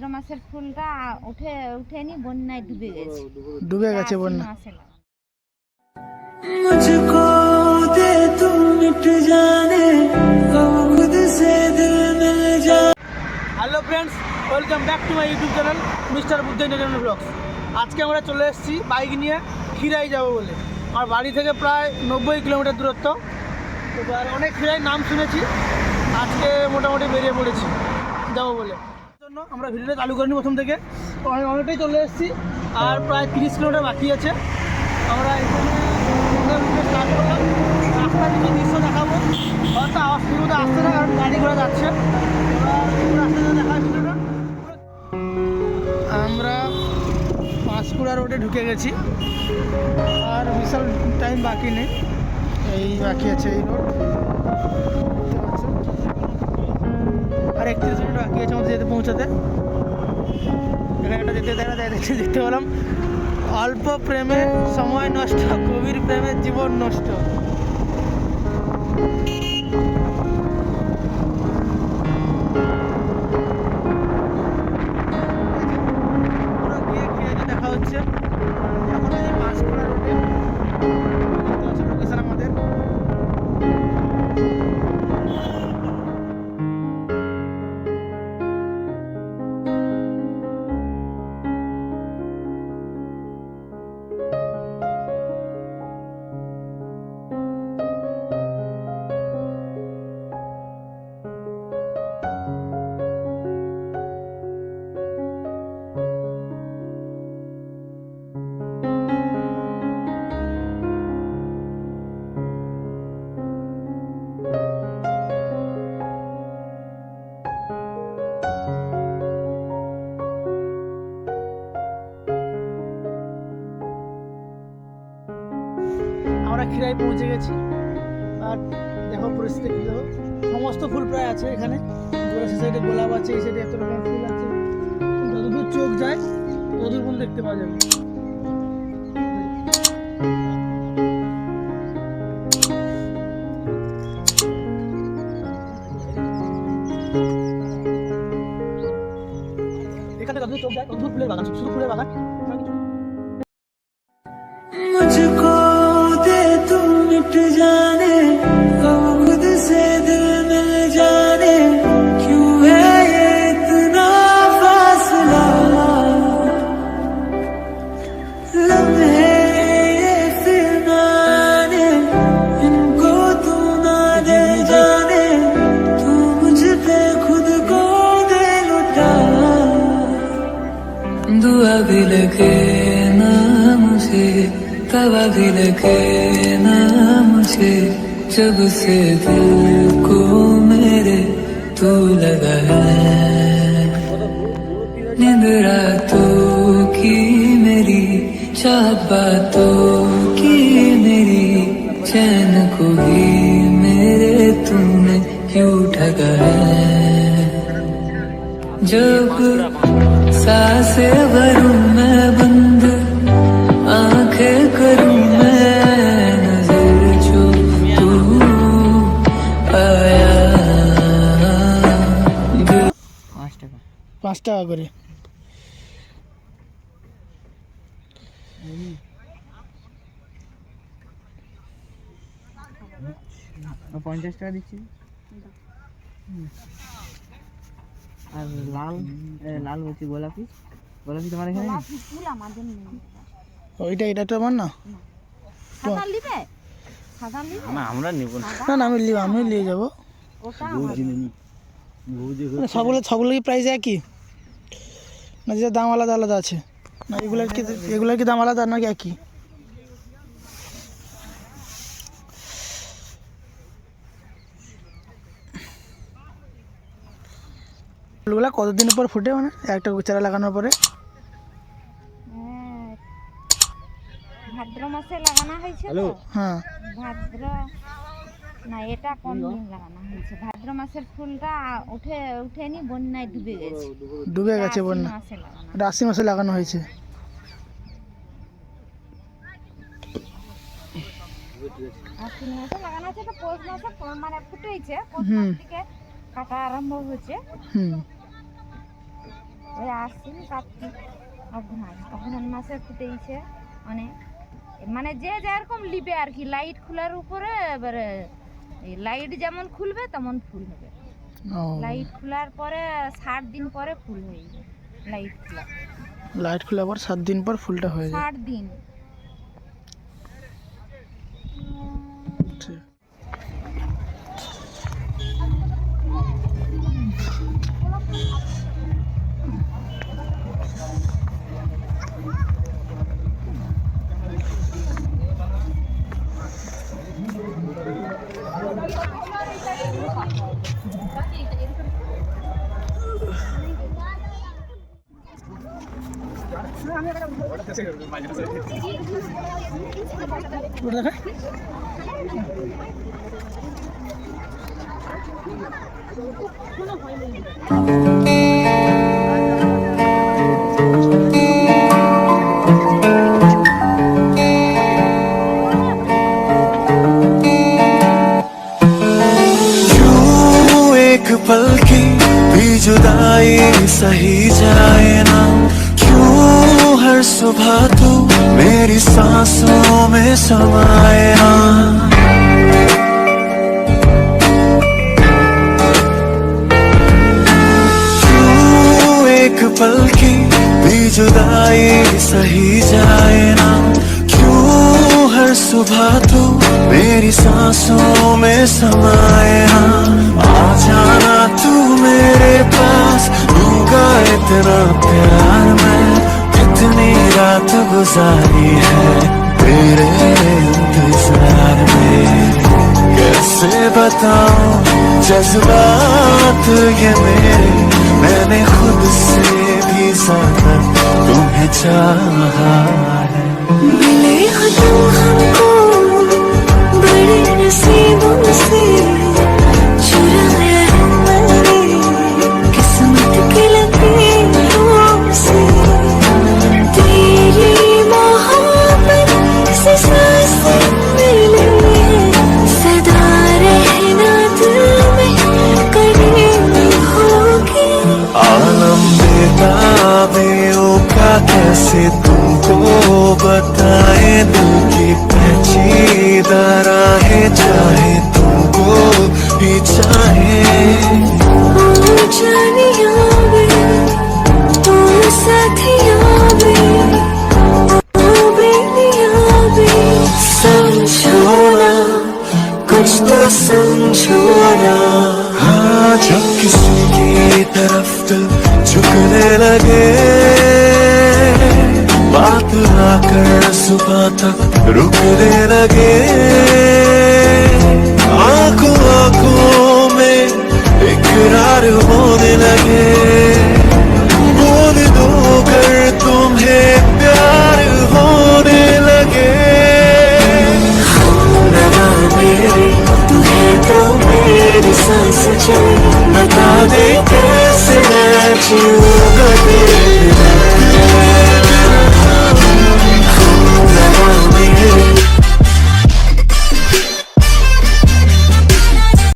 ভাদ্র মাসের ফুলটা উঠে উঠেনি বন্যায় ডুবে গেছে। ডুবে গেছে বন্যা। মুঝকো দে যা hello friends welcome back to my YouTube channel mister Buddha entertainment vlogs আজকে আমরা চলে এসেছি বাইক নিয়ে খিরাই যাব বলে। আমার বাড়ি থেকে প্রায় নব্বই কিলোমিটার দূরত্ব। এবার অনেক খিরাই নাম শুনেছি আজকে মোটামুটি বেরিয়ে পড়েছি যাব বলে। জন্য আমরা ভিডিওটা চালু করিনি প্রথম থেকে। অনেক অনেকটাই চলে এসেছি। আর প্রায় তিরিশ কিলোমিটার বাকি আছে। আমরা এখানে স্টার্ট করলাম। রাস্তার কিছু দৃশ্য দেখাবো। হয়তো আওয়াজ মতো আসছে না, কারণ গাড়ি ঘোড়া যাচ্ছে। রাস্তাটা দেখা ভিডিওটা আমরা পাঁশকুড়া রোডে ঢুকে গেছি। আর বিশাল টাইম বাকি নেই। এই বাকি আছে এই রোড আর একত্রিশ মিনিট বাকি আছে আমাদের যেতে পৌঁছাতে। এখানে যেতে দেখা যায়, দেখতে দেখতে পেলাম। অল্প প্রেমে, সময় নষ্ট কবির প্রেমের জীবন নষ্ট। খিরাই পৌঁছে গেছি। আর দেখো পরিস্থিতি দেখো? সমস্ত ফুল প্রায় আছে এখানে। সে সাইডে গোলাপ আছে, এই সাইডে এত রকম ফুল আছে। যতদূর চোখ যায় ততদূর ফুল দেখতে পাওয়া যাবে। এখানে যতদূর চোখ যায়, ততদূর ফুলের বাগান, শুধু ফুলের বাগান। जाने जाने, क्यों है इनको तू ना दे जाने, तू मुझ खुद को दे लुटा। दुआ भी लगे ना मुझे तवा भी लगे ना मुझे जब से दिल को मेरे तू लगा है। नींद रातों की मेरी चाहत बातों की मेरी, चैन को भी मेरे तुमने क्यों ठगा है? जब सांसे भरूं টাকা করে। পঞ্চাশ টাকা দিচ্ছি। আর লাল লাল বলছি গোলাপি। গোলাপি তোমার এখানে? ওইটা এটা তো আমার না। নিবে? নিবে? আমরা নেব না। না না আমি লিব আমি নিয়ে যাব। মানে সবগুলো সবগুলো কি প্রাইস একই? না যে দাম আলাদা আলাদা আছে। না এগুলোর কি এগুলোর কি দাম আলাদা নাকি একই? ফুলগুলা কতদিন পর ফুটে মানে? একটা চারা লাগানোর পরে? হ্যাঁ। ভাদ্র মাসে লাগানো হয়েছে হ্যাঁ। ভাদ্র না এটা কম দিন লাগানো হয়েছে। ভাদ্র মাসের ফুলটা উঠে উঠেনি বন্যায় ডুবে গেছে। ডুবে গেছে বন্যা। মাসে লাগানো এটা আশি মাসে লাগানো হয়েছে। আশ্বিন মাসে লাগানো হয়েছে তো পৌষ মাসে মানে ফুটেছে পৌষ মাস থেকে কাটা আরম্ভ হয়েছে। হুম। ওই আশ্বিন কার্তিক অঘ্রাণ। অঘ্রাণ মাসে ফুটেইছে অনেক। মানে যে যেরকম লিবে আর কি লাইট খোলার উপরে এবারে এই লাইট যেমন খুলবে তেমন ফুল হবে। লাইট খোলার পরে সাত দিন পরে ফুল হয়ে যাবে। লাইট খোলা। লাইট খোলার পর সাত দিন পর ফুলটা হয়ে যায় ষাট দিন। Terima kasih. जुदाई सही जाए ना। क्यों हर सुबह तू मेरी सांसों में समाए ना? पल की भी जुदाई सही जाए ना? क्यों हर सुबह तू मेरी सांसों में समाए ना? आ जाना तू मेरे पास दूँगा इतना प्यार मैं, कितनी रात गुजारी है तेरे इंतज़ार में। कैसे बताऊँ जज्बात ये मेरे, मैंने खुद से भी ज़्यादा तुम्हें चाहा है। मिले हो तुम हमको समझो ना कुछ तो समझो ना हाँ जब किसी की तरफ दिल झुकने लगे बात आकर सुबह तक रुकने लगे मेरी सांस चले बता दे कैसे मैं जीऊंगा तेरे